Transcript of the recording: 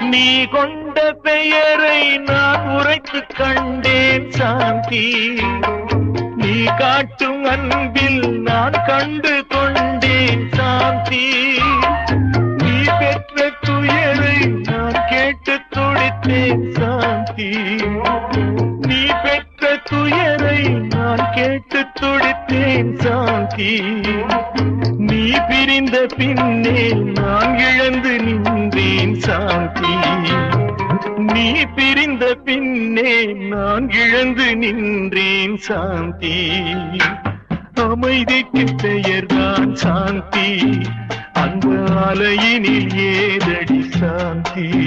நீ கொண்ட பெயரை நான் உரைத்து கண்டேன் சாந்தி. நீ காட்டும் அன்பில் நான் கண்டு கொண்டேன் சாந்தி. நீ பெற்ற துயரை நான் கேட்டு துடித்தேன் சாந்தி. நீ பெற்ற துயரை நான் கேட்டு துடித்தேன் சாந்தி. நீ பிரிந்த பின்னே நான் சாந்தி நீ பிரிந்த பின்னே நான் இழந்து நின்றேன் சாந்தி. அமைதிக்கு பெயர்தான் சாந்தி. அந்த அலையினில் ஏதடி சாந்தி.